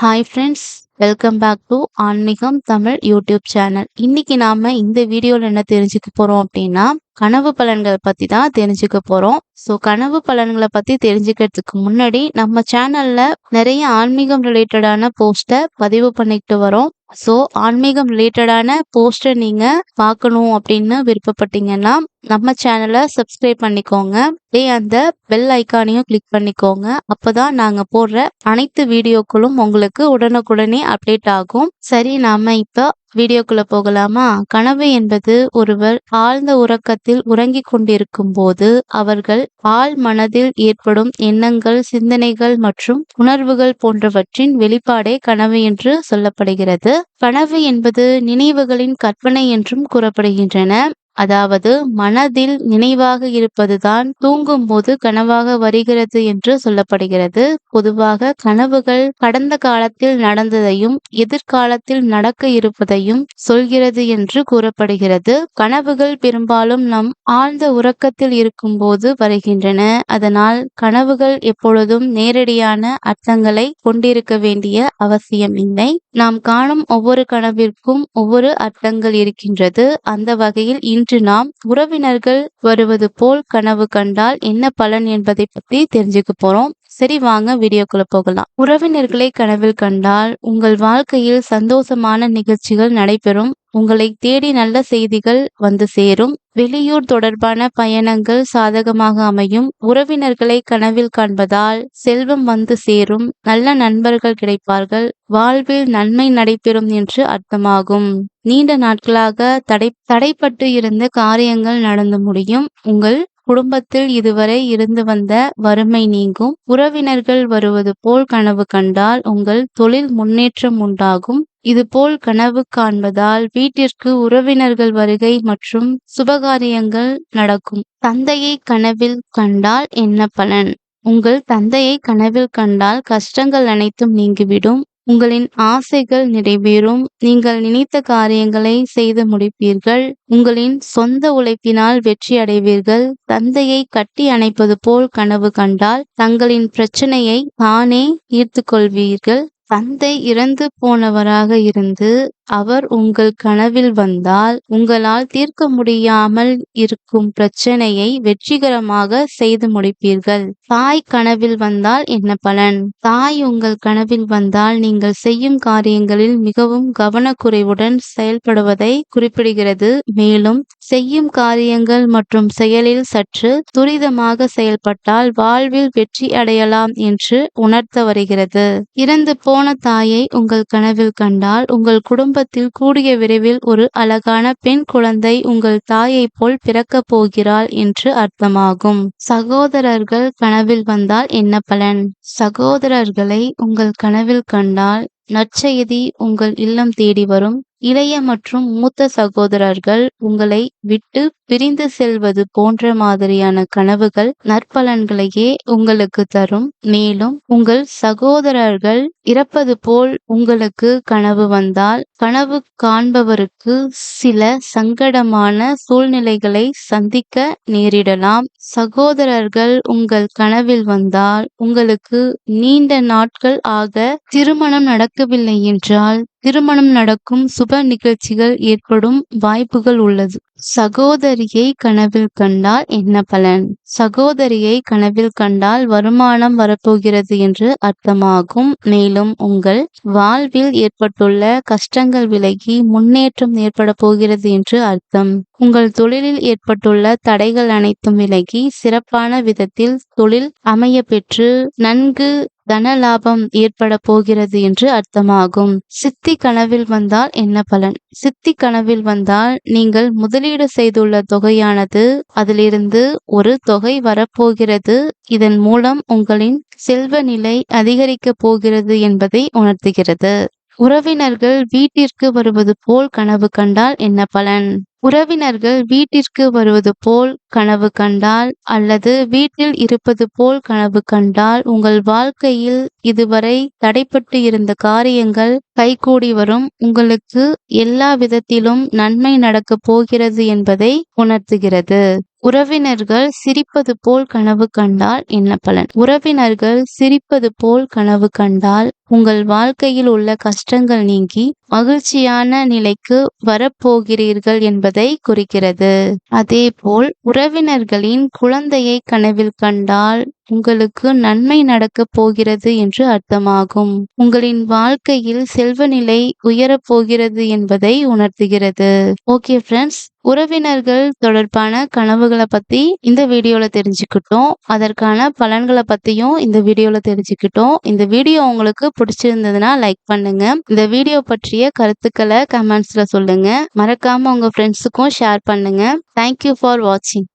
Hi friends welcome back to Aanmeegam Tamil YouTube channel இன்னைக்கு நாம இந்த வீடியோல என்ன தெரிஞ்சுக்க போறோம் அப்படின்னா கனவு பலன்களை பத்தி தான் தெரிஞ்சுக்க போறோம். ஸோ கனவு பலன்களை பத்தி தெரிஞ்சுக்கிறதுக்கு முன்னாடி நம்ம சேனல்ல நிறைய ஆன்மீகம் ரிலேட்டடான போஸ்டை பதிவு பண்ணிக்கிட்டு வரோம். ஸோ ஆன்மீகம் ரிலேட்டடான போஸ்ட்டை நீங்கள் பார்க்கணும் அப்படின்னு விருப்பப்பட்டீங்கன்னா நம்ம சேனலை சப்ஸ்கிரைப் பண்ணிக்கோங்க. அப்படியே அந்த பெல் ஐக்கானையும் கிளிக் பண்ணிக்கோங்க. அப்போ தான் நாங்கள் போடுற அனைத்து வீடியோக்களும் உங்களுக்கு உடனுக்குடனே அப்டேட் ஆகும். சரி நாம இப்போ வீடியோக்குள்ள போகலாமா? கனவு என்பது ஒருவர் ஆழ்ந்த உறக்கத்தில் உறங்கிக் கொண்டிருக்கும் போது அவர்கள் ஆள் மனதில் ஏற்படும் எண்ணங்கள் சிந்தனைகள் மற்றும் உணர்வுகள் போன்றவற்றின் வெளிப்பாடே கனவு என்று சொல்லப்படுகிறது. கனவு என்பது நினைவுகளின் கற்பனை என்றும் கூறப்படுகின்றன. அதாவது மனதில் நினைவாக இருப்பதுதான் தூங்கும் போது கனவாக வருகிறது என்று சொல்லப்படுகிறது. பொதுவாக கனவுகள் கடந்த காலத்தில் நடந்ததையும் எதிர்காலத்தில் நடக்க இருப்பதையும் சொல்கிறது என்று கூறப்படுகிறது. கனவுகள் பெரும்பாலும் நம் ஆழ்ந்த உறக்கத்தில் இருக்கும் போது வருகின்றன. அதனால் கனவுகள் எப்பொழுதும் நேரடியான அர்த்தங்களை கொண்டிருக்க வேண்டிய அவசியம் இல்லை. நாம் காணும் ஒவ்வொரு கனவிற்கும் ஒவ்வொரு அர்த்தங்கள் இருக்கின்றது. அந்த வகையில் இன்று நாம் உறவினர்கள் வருவது போல் கனவு கண்டால் என்ன பலன் என்பதை பத்தி தெரிஞ்சுக்க போறோம். சரி வாங்க வீடியோக்குள்ள போகலாம். உறவினர்களை கனவில் கண்டால் உங்கள் வாழ்க்கையில் சந்தோஷமான நிகழ்ச்சிகள் நடைபெறும். உங்களை தேடி நல்ல செய்திகள் வந்து சேரும். வெளியூர் தொடர்பான பயணங்கள் சாதகமாக அமையும். உறவினர்களை கனவில் காண்பதால் செல்வம் வந்து சேரும். நல்ல நண்பர்கள் கிடைப்பார்கள். வாழ்வில் நன்மை நடைபெறும் என்று அர்த்தமாகும். நீண்ட நாட்களாக தடை தடைப்பட்டு இருந்த காரியங்கள் நடந்து முடியும். உங்கள் குடும்பத்தில் இதுவரை இருந்து வந்த வறுமை நீங்கும். உறவினர்கள் வருவது போல் கனவு கண்டால் உங்கள் தொழில் முன்னேற்றம் உண்டாகும். இதுபோல் கனவு காண்பதால் வீட்டிற்கு உறவினர்கள் வருகை மற்றும் சுபகாரியங்கள் நடக்கும். தந்தையை கனவில் கண்டால் என்ன பலன்? உங்கள் தந்தையை கனவில் கண்டால் கஷ்டங்கள் அனைத்தும் நீங்கிவிடும். உங்களின் ஆசைகள் நிறைவேறும். நீங்கள் நினைத்த காரியங்களை செய்து முடிப்பீர்கள். உங்களின் சொந்த உழைப்பினால் வெற்றி அடைவீர்கள். தந்தையை கட்டி அணைப்பது போல் கனவு கண்டால் தங்களின் பிரச்சனையை தானே தீர்த்து கொள்வீர்கள் தந்தை இறந்து போனவராக இருந்து அவர் உங்கள் கனவில் வந்தால் உங்களால் தீர்க்க முடியாமல் இருக்கும் பிரச்சனையை வெற்றிகரமாக செய்து முடிப்பீர்கள். தாய் கனவில் வந்தால் என்ன பலன்? தாய் உங்கள் கனவில் வந்தால் நீங்கள் செய்யும் காரியங்களில் மிகவும் கவனக்குறைவுடன் செயல்படுவதை குறிப்பிடுகிறது. மேலும் செய்யும் காரியங்கள் மற்றும் செயலில் சற்று துரிதமாக செயல்பட்டால் வாழ்வில் வெற்றி அடையலாம் என்று உணர்த்த வருகிறது. இறந்து போன தாயை உங்கள் கனவில் கண்டால் உங்கள் குடும்ப குடும்பத்தில் கூடிய விரைவில் ஒரு அழகான பெண் குழந்தை உங்கள் தாயை போல் பிறக்கப் போகிறாள் என்று அர்த்தமாகும். சகோதரர்கள் கனவில் வந்தால் என்ன பலன்? சகோதரர்களை உங்கள் கனவில் கண்டால் நற்செய்தி உங்கள் இல்லம் தேடி வரும். இளைய மற்றும் மூத்த சகோதரர்கள் உங்களை விட்டு பிரிந்து செல்வது போன்ற மாதிரியான கனவுகள் நற்பலன்களையே உங்களுக்கு தரும். மேலும் உங்கள் சகோதரர்கள் இறப்பது போல் உங்களுக்கு கனவு வந்தால் கனவு காண்பவருக்கு சில சங்கடமான சூழ்நிலைகளை சந்திக்க நேரிடலாம். சகோதரர்கள் உங்கள் கனவில் வந்தால் உங்களுக்கு நீண்ட நாட்கள் ஆக திருமணம் நடக்கவில்லை என்றால் திருமணம் நடக்கும் சுப நிகழ்ச்சிகள் ஏற்படும் வாய்ப்புகள் உள்ளது. சகோதரியை கனவில் கண்டால் என்ன பலன்? சகோதரியை கனவில் கண்டால் வருமானம் வரப்போகிறது என்று அர்த்தமாகும். மேலும் உங்கள் வாழ்வில் ஏற்பட்டுள்ள கஷ்டங்கள் விலகி முன்னேற்றம் ஏற்பட போகிறது என்று அர்த்தம். உங்கள் தொழிலில் ஏற்பட்டுள்ள தடைகள் அனைத்தும் விலகி சிறப்பான விதத்தில் தொழில் அமைய பெற்று நன்கு தன லாபம் ஏற்பட போகிறது என்று அர்த்தமாகும். சித்தி கனவில் வந்தால் என்ன பலன்? சித்தி கனவில் வந்தால் நீங்கள் முதலீடு செய்துள்ள தொகையானது அதிலிருந்து ஒரு தொகை வரப்போகிறது. இதன் மூலம் உங்களின் செல்வ நிலை அதிகரிக்க போகிறது என்பதை உணர்த்துகிறது. உறவினர்கள் வீட்டிற்கு வருவது போல் கனவு கண்டால் என்ன பலன்? உறவினர்கள் வீட்டிற்கு வருவது போல் கனவு கண்டால் அல்லது வீட்டில் இருப்பது போல் கனவு கண்டால் உங்கள் வாழ்க்கையில் இதுவரை தடைப்பட்டு இருந்த காரியங்கள் கைகூடி வரும். உங்களுக்கு எல்லா விதத்திலும் நன்மை நடக்கப் போகிறது என்பதை உணர்த்துகிறது. உறவினர்கள் சிரிப்பது போல் கனவு கண்டால் என்ன பலன்? உறவினர்கள் சிரிப்பது போல் கனவு கண்டால் உங்கள் வாழ்க்கையில் உள்ள கஷ்டங்கள் நீங்கி மகிழ்ச்சியான நிலைக்கு வரப்போகிறீர்கள் என்பதை குறிக்கிறது. அதேபோல் உறவினர்களின் குழந்தையை கனவில் கண்டால் உங்களுக்கு நன்மை நடக்கப் போகிறது என்று அர்த்தமாகும். உங்களின் வாழ்க்கையில் செல்வ நிலை உயரப் போகிறது என்பதை உணர்த்துகிறது. ஓகே ஃப்ரெண்ட்ஸ் உறவினர்கள் தொடர்பான கனவுகளை பத்தி இந்த வீடியோல தெரிஞ்சுக்கிட்டோம். அதற்கான பலன்களை பத்தியும் இந்த வீடியோல தெரிஞ்சுக்கிட்டோம். இந்த வீடியோ உங்களுக்கு பிடிச்சிருந்ததுன்னா லைக் பண்ணுங்க. இந்த வீடியோ பற்றிய கருத்துக்களை கமெண்ட்ஸ்ல சொல்லுங்க. மறக்காம உங்க ஃப்ரெண்ட்ஸுக்கும் ஷேர் பண்ணுங்க. தேங்க்யூ ஃபார் வாட்சிங்